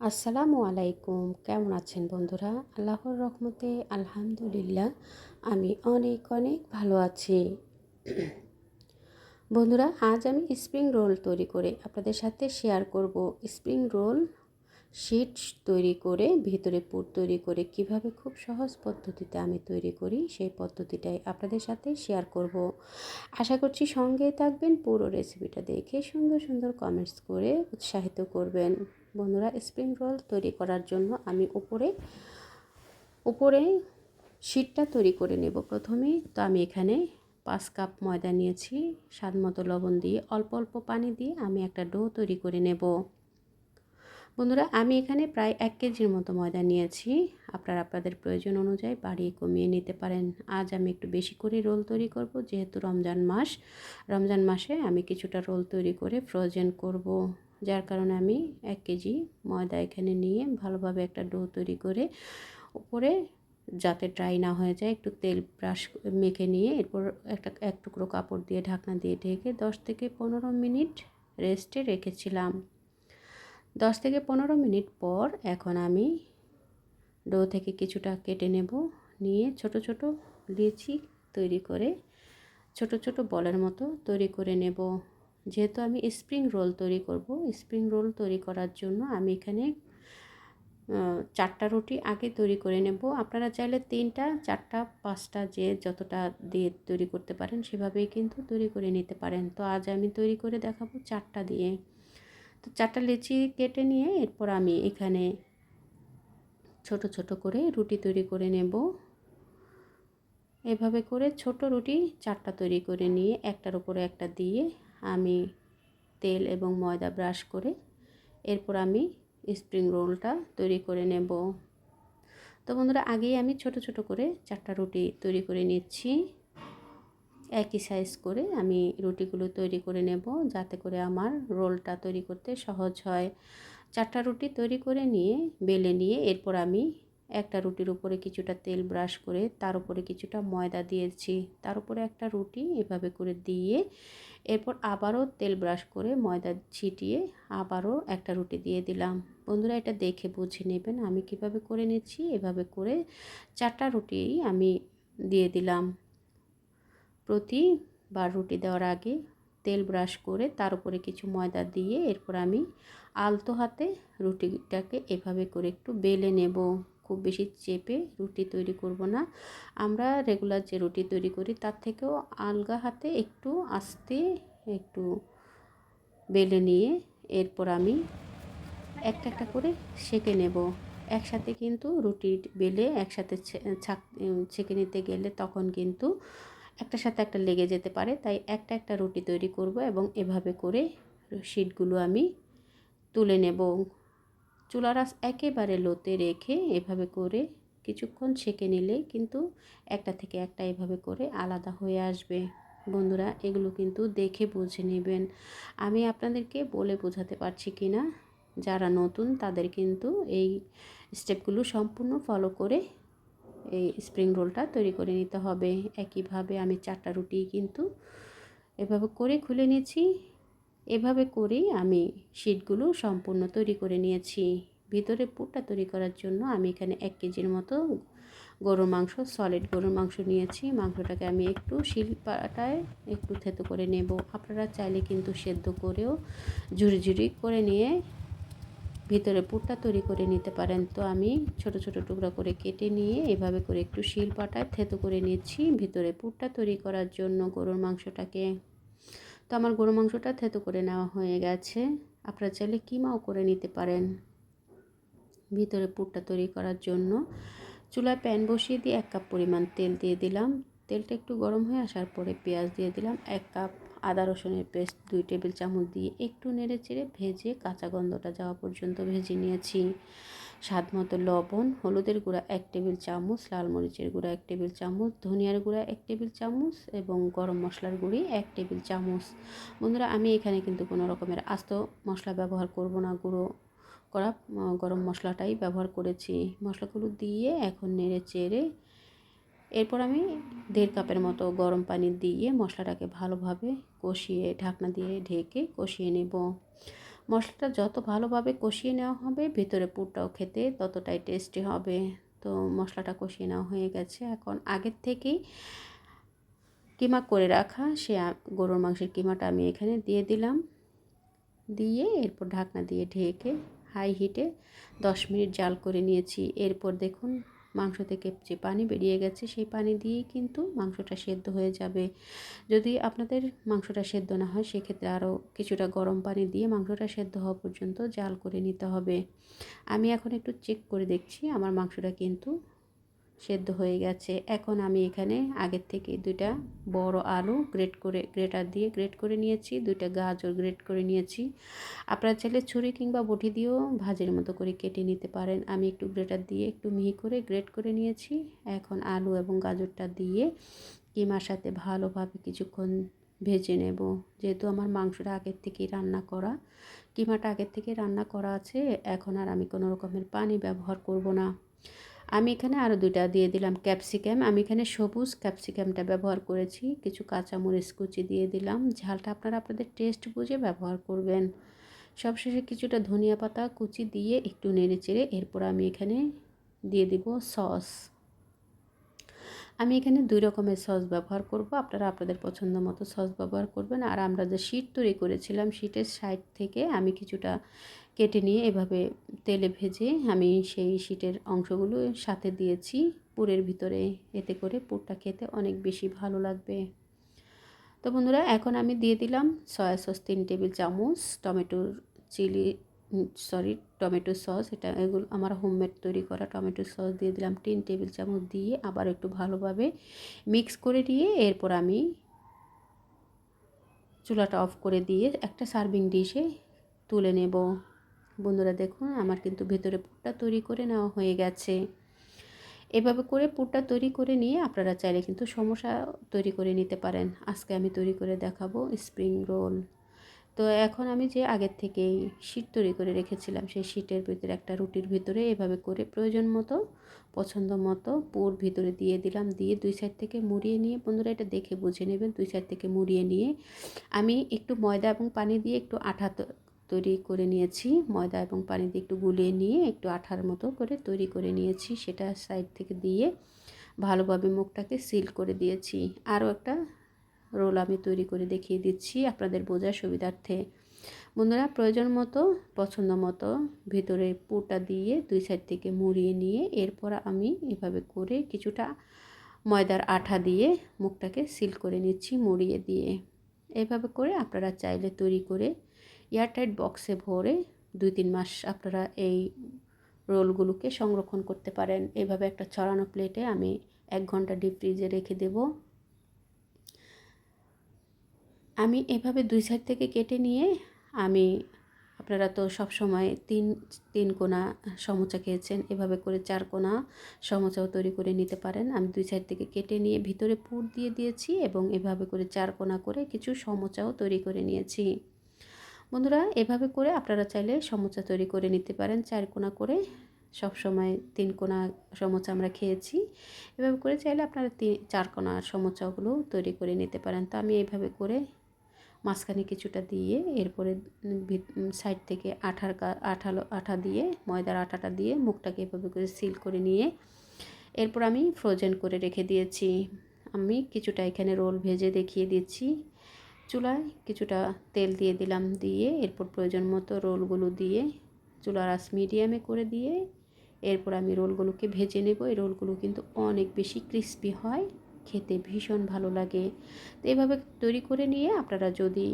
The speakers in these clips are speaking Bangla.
আসসালামু আলাইকুম। কেমন আছেন বন্ধুরা? আল্লাহর রহমতে আলহামদুলিল্লাহ, আমি অনেক অনেক ভালো আছি। বন্ধুরা, আজ আমি স্প্রিং রোল তৈরি করে আপনাদের সাথে শেয়ার করব। স্প্রিং রোল শিট তৈরি করে, ভিতরে পুর তৈরি করে কীভাবে খুব সহজ পদ্ধতিতে আমি তৈরি করি, সেই পদ্ধতিটাই আপনাদের সাথে শেয়ার করব। আশা করছি সঙ্গে থাকবেন, পুরো রেসিপিটা দেখে সুন্দর সুন্দর কমেন্টস করে উৎসাহিত করবেন। বন্ধুরা স্প্রিং রোল তৈরি করার জন্য আমি উপরে উপরে শিটটা তৈরি করে নেব। প্রথমে তো আমি এখানে পাঁচ কাপ ময়দা নিয়েছি, স্বাদ মতো লবণ দিয়ে অল্প অল্প পানি দিয়ে আমি একটা ডো তৈরি করে নেব। বন্ধুরা, আমি এখানে প্রায় এক কেজির মতো ময়দা নিয়েছি। আপনারা আপনাদের প্রয়োজন অনুযায়ী বাড়িয়ে কমিয়ে নিতে পারেন। আজ আমি একটু বেশি করে রোল তৈরি করব, যেহেতু রমজান মাস। রমজান মাসে আমি কিছুটা রোল তৈরি করে ফ্রোজেন করব। যার কারণে আমি এক কেজি ময়দা এখানে নিয়ে ভালোভাবে একটা ডো তৈরি করে উপরে যাতে ড্রাই না হয়ে যায়, একটু তেল ব্রাশ মেখে নিয়ে এরপর একটা, এক টুকরো কাপড় দিয়ে ঢাকনা দিয়ে ঢেকে দশ থেকে পনেরো মিনিট রেস্টে রেখেছিলাম। দশ থেকে পনেরো মিনিট পর এখন আমি ডো থেকে কিছুটা কেটে নেব, নিয়ে ছোট ছোট লিচি তৈরি করে ছোট ছোট বলের মতো তৈরি করে নেব। যেহেতু আমি স্প্রিং রোল তৈরি করব স্প্রিং রোল তৈরি করার জন্য আমি এখানে চারটা রুটি আগে তৈরি করে নেব। আপনারা চাইলে তিনটা, চারটা, পাঁচটা যে যতটা দিয়ে তৈরি করতে পারেন সেভাবেই কিন্তু তৈরি করে নিতে পারেন। তো আজ আমি তৈরি করে দেখাবো চারটা দিয়ে। তো চারটা লিচি কেটে নিয়ে এরপর আমি এখানে ছোট ছোট করে রুটি তৈরি করে নেব। এভাবে করে ছোট রুটি চারটা তৈরি করে নিয়ে একটার উপরে একটা দিয়ে আমি তেল এবং ময়দা ব্রাশ করে এরপর আমি স্প্রিং রোলটা তৈরি করে নেব। তো বন্ধুরা, আগেই আমি ছোট ছোট করে চারটা রুটি তৈরি করে নিচ্ছি। একই সাইজ করে আমি রুটিগুলো তৈরি করে নেব যাতে করে আমার রোলটা তৈরি করতে সহজ হয়। চারটা রুটি তৈরি করে নিয়ে, বেলে নিয়ে এরপর আমি একটা রুটির উপরে কিছুটা তেল ব্রাশ করে তার উপরে কিছুটা ময়দা দিয়েছি। তার উপরে একটা রুটি এভাবে করে দিয়ে এরপর আবারও তেল ব্রাশ করে ময়দা ছিটিয়ে আবারও একটা রুটি দিয়ে দিলাম। বন্ধুরা, এটা দেখে বুঝে নেবেন আমি কীভাবে করে নিচ্ছি। এভাবে করে চারটা রুটি আমি দিয়ে দিলাম। প্রতিবার রুটি দেওয়ার আগে তেল ব্রাশ করে তার উপরে কিছু ময়দা দিয়ে এরপর আমি আলতো হাতে রুটিটাকে এভাবে করে একটু বেলে নেব। খুব বেশি চেপে রুটি তৈরি করব না। আমরা রেগুলার যে রুটি তৈরি করি তার থেকেও আলগা হাতে একটু আস্তে একটু বেলে নিয়ে এরপর আমি একটা একটা করে সেঁকে নেব। একসাথে কিন্তু রুটি বেলে একসাথে ছেঁকে নিতে গেলে তখন কিন্তু একটার সাথে একটা লেগে যেতে পারে। তাই একটা একটা রুটি তৈরি করব এবং এভাবে করে শিটগুলো আমি তুলে নেব। চুলার আঁচ একেবারে লোতে রেখে এভাবে করে কিছুক্ষণ ছেঁকে নিলে কিন্তু একটা থেকে একটা এভাবে করে আলাদা হয়ে আসবে। বন্ধুরা, এগুলো কিন্তু দেখে বুঝে নেবেন। আমি আপনাদেরকে বলে বোঝাতে পারছি কি না? যারা নতুন, তাদের কিন্তু এই স্টেপগুলো সম্পূর্ণ ফলো করে এই স্প্রিং রোলটা তৈরি করে নিতে হবে। একইভাবে আমি চারটা রুটি কিন্তু এভাবে করে খুলে নিয়েছি এভাবে করেই আমি শিটগুলো সম্পূর্ণ তৈরি করে নিয়েছি। ভিতরে পুরটা তৈরি করার জন্য আমি এখানে এক কেজির মতো গরুর মাংস সলিড গরুর মাংস নিয়েছি। মাংসটাকে আমি একটু শিলপাটায় একটু থেতো করে নেব। আপনারা চাইলে কিন্তু সেদ্ধ করেও ঝুড়ি ঝুড়ি করে নিয়ে ভিতরে পুরটা তৈরি করে নিতে পারেন। তো আমি ছোট ছোট টুকরা করে কেটে নিয়ে এভাবে করে একটু শিল পাটায় থেতো করে নিচ্ছি। ভিতরে পুরটা তৈরি করার জন্য গরুর মাংসটাকে তো আমার গরু মাংসটা থেতো করে নেওয়া হয়ে গেছে। আপনারা চাইলে কিমাও করে নিতে পারেন। ভিতরে পুরটা তৈরি করার জন্য। চুলায় প্যান বসিয়ে দিয়ে এক কাপ পরিমাণ তেল দিয়ে দিলাম। তেলটা একটু গরম হয়ে আসার পরে পেঁয়াজ দিয়ে দিলাম এক কাপ আদা রসুনের পেস্ট, দুই টেবিল চামচ দিয়ে একটু নেড়ে চেড়ে ভেজে কাঁচা গন্ধটা যাওয়া পর্যন্ত ভেজে নিয়েছি। স্বাদ মতো লবণ, হলুদের গুঁড়া এক টেবিল চামচ, লাল মরিচের গুঁড়া এক টেবিল চামচ, ধনিয়ার গুঁড়া এক টেবিল চামচ এবং গরম মশলার গুঁড়ি এক টেবিল চামচ। বন্ধুরা, আমি এখানে কিন্তু কোনো রকমের আস্ত মশলা ব্যবহার করব না, গুঁড়ো করা গরম মশলাটাই ব্যবহার করেছি। মশলাগুলো দিয়ে এখন নেড়ে চেড়ে এরপর আমি দেড় কাপের মতো গরম পানি দিয়ে মশলাটাকে ভালোভাবে কষিয়ে, ঢাকনা দিয়ে ঢেকে কষিয়ে নেব। মশলাটা যত ভালোভাবে কষিয়ে নেওয়া হবে, ভেতরে পুরটাও খেতে ততটাই টেস্টি হবে। তো মশলাটা কষিয়ে নেওয়া হয়ে গেছে। এখন আগের থেকেই কিমা করে রাখা, সে গরুর মাংসের কিমাটা আমি এখানে দিয়ে দিলাম। দিয়ে এরপর ঢাকনা দিয়ে ঢেকে হাই হিটে দশ মিনিট জাল করে নিয়েছি। এরপর দেখুন মাংস থেকে যে পানি বেরিয়ে গেছে, সেই পানি দিয়েই কিন্তু মাংসটা সেদ্ধ হয়ে যাবে। যদি আপনাদের মাংসটা সেদ্ধ না হয়, সেক্ষেত্রে আরও কিছুটা গরম পানি দিয়ে মাংসটা সেদ্ধ হওয়া পর্যন্ত জাল করে নিতে হবে। আমি এখন একটু চেক করে দেখছি, আমার মাংসটা কিন্তু সেদ্ধ হয়ে গেছে। এখন আমি এখানে আগের থেকে দুইটা বড় আলু গ্রেট করে, গ্রেটার দিয়ে গ্রেট করে নিয়েছি, দুইটা গাজর গ্রেট করে নিয়েছি। আপনারা চাইলে ছুরি কিংবা বটি দিয়েও ভাজের মতো করে কেটে নিতে পারেন। আমি একটু গ্রেটার দিয়ে একটু মিহি করে গ্রেট করে নিয়েছি। এখন আলু এবং গাজরটা দিয়ে কিমার সাথে ভালোভাবে কিছুক্ষণ ভেজে নেব। যেহেতু আমার মাংসটা আগের থেকেই রান্না করা, কিমাটা আগের থেকে রান্না করা আছে, এখন আর আমি কোনো রকমের পানি ব্যবহার করব না। আমি এখানে আরও দুইটা দিয়ে দিলাম ক্যাপসিকাম। আমি এখানে সবুজ ক্যাপসিকামটা ব্যবহার করেছি। কিছু কাঁচামরিচ কুচি দিয়ে দিলাম। ঝালটা আপনারা আপনাদের টেস্ট বুঝে ব্যবহার করবেন। সবশেষে কিছুটা ধনিয়া পাতা কুচি দিয়ে একটু নেড়ে চেড়ে এরপর আমি এখানে দিয়ে দিব সস। আমি এখানে দুই রকমের সস ব্যবহার করব। আপনারা আপনাদের পছন্দ মতো সস ব্যবহার করবেন। আর আমরা যে শীট তৈরি করেছিলাম শীটের সাইড থেকে আমি কিছুটা কেটে নিয়ে এভাবে তেলে ভেজে আমি সেই শীটের অংশগুলো সাথে দিয়েছি। পুরের ভিতরে এতে করে পুরটা খেতে অনেক বেশি ভালো লাগবে। তো বন্ধুরা, এখন আমি দিয়ে দিলাম সয়া সস তিন টেবিল চামচ, টমেটোর চিলি সরি, টমেটো সস। এটা এগুলো আমার হোমমেড তৈরি করা টমেটো সস দিয়ে দিলাম তিন টেবিল চামচ দিয়ে আবার একটু ভালোভাবে মিক্স করে দিয়ে এরপর আমি চুলাটা অফ করে দিয়ে একটা সার্ভিং ডিশে তুলে নেব। বন্ধুরা দেখুন, আমার কিন্তু ভেতরে পুরটা তৈরি করে নেওয়া হয়ে গেছে। এভাবে করে পুরটা তৈরি করে নিয়ে আপনারা চাইলে কিন্তু সমস্যা তৈরি করে নিতে পারেন। আজকে আমি তৈরি করে দেখাবো স্প্রিং রোল। তো এখন আমি যে আগের থেকেই শীট তৈরি করে রেখেছিলাম, সেই শীটের ভিতরে একটা রুটির ভিতরে এভাবে করে প্রয়োজন মতো, পছন্দ মতো পুর ভিতরে দিয়ে দিলাম, দিয়ে দুই সাইড থেকে মুড়িয়ে নিয়ে, বন্ধুরা এটা দেখে বুঝে নেবেন, দুই সাইড থেকে মুড়িয়ে নিয়ে আমি একটু ময়দা এবং পানি দিয়ে একটু আঠা তৈরি করে নিয়েছি। ময়দা এবং পানি দিয়ে একটু গুলিয়ে নিয়ে একটু আঠার মতো করে তৈরি করে নিয়েছি। সেটা সাইড থেকে দিয়ে ভালোভাবে মুখটাকে সিল করে দিয়েছি। আরও একটা রোল আমি তৈরি করে দেখিয়ে দিচ্ছি আপনাদের বোঝার সুবিধার্থে। বন্ধুরা, প্রয়োজন মতো, পছন্দ মতো ভেতরে পুরটা দিয়ে দুই সাইড থেকে মুড়িয়ে নিয়ে এরপর আমি এভাবে করে কিছুটা ময়দার আঠা দিয়ে মুখটাকে সিল করে নিচ্ছি মুড়িয়ে দিয়ে। এভাবে করে আপনারা চাইলে তৈরি করে এয়ারটাইট বক্সে ভরে দুই তিন মাস আপনারা এই রোলগুলোকে সংরক্ষণ করতে পারেন। এভাবে একটা ছড়ানো প্লেটে আমি এক ঘণ্টা ডিপ ফ্রিজে রেখে দেব। আমি এভাবে দুই সাইড থেকে কেটে নিয়ে আমি, আপনারা তো সব সময় তিন তিন কোনা সমোচা খেয়েছেন, এভাবে করে চার কোনা সমোচাও তৈরি করে নিতে পারেন। আমি দুই সাইড থেকে কেটে নিয়ে ভিতরে পুর দিয়ে দিয়েছি এবং এভাবে করে চার কোনা করে কিছু সমোচাও তৈরি করে নিয়েছি। বন্ধুরা, এভাবে করে আপনারা চাইলে সমোচা তৈরি করে নিতে পারেন। চার কোনা করে সব সময় তিন কোনা সমোচা আমরা খেয়েছি। এভাবে করে চাইলে আপনারা চার কোনা সমোচাগুলো তৈরি করে নিতে পারেন। তো আমি এইভাবে করে মাঝখানে কিছুটা দিয়ে, এরপরে সাইড থেকে আঠার আঠালো, আঠা দিয়ে, ময়দার আঠাটা দিয়ে মুখটাকে এভাবে করে সিল করে নিয়ে, এরপর আমি ফ্রোজেন করে রেখে দিয়েছি। আমি কিছুটা এখানে রোল ভেজে দেখিয়ে দিচ্ছি। চুলায় কিছুটা তেল দিয়ে দিলাম, দিয়ে এরপর প্রয়োজন মতো রোলগুলো দিয়ে চুলার আস মিডিয়ামে করে দিয়ে এরপর আমি রোলগুলোকে ভেজে নেব। এই রোলগুলো কিন্তু অনেক বেশি ক্রিস্পি হয়, খেতে ভীষণ ভালো লাগে। তো এভাবে তৈরি করে নিয়ে আপনারা যদি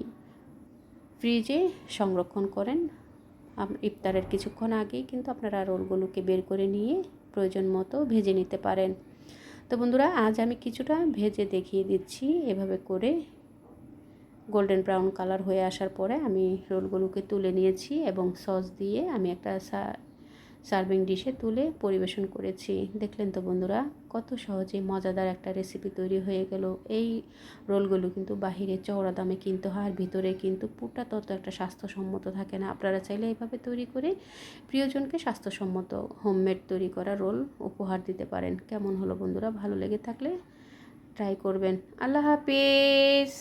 ফ্রিজে সংরক্ষণ করেন ইফতারের কিছুক্ষণ আগেই কিন্তু আপনারা রোলগুলোকে বের করে নিয়ে প্রয়োজন মতো ভেজে নিতে পারেন। তো বন্ধুরা, আজ আমি কিছুটা ভেজে দেখিয়ে দিচ্ছি। এভাবে করে গোল্ডেন ব্রাউন কালার হয়ে আসার পরে আমি রোলগুলোকে তুলে নিয়েছি এবং সস দিয়ে আমি একটা সার্ভিং ডিশে তুলে পরিবেশন করেছি। দেখলেন তো বন্ধুরা, কত সহজে মজাদার একটা রেসিপি তৈরি হয়ে গেল। এই রোলগুলো কিন্তু বাহিরে চওড়া দামে কিনতে হয় আর ভিতরে কিন্তু পুরটা তত একটা স্বাস্থ্যসম্মত থাকে না। আপনারা চাইলে এইভাবে তৈরি করে প্রিয়জনকে স্বাস্থ্যসম্মত হোমমেড তৈরি করা রোল উপহার দিতে পারেন। কেমন হলো বন্ধুরা, ভালো লেগে থাকলে ট্রাই করবেন। আল্লাহ হাফিজ!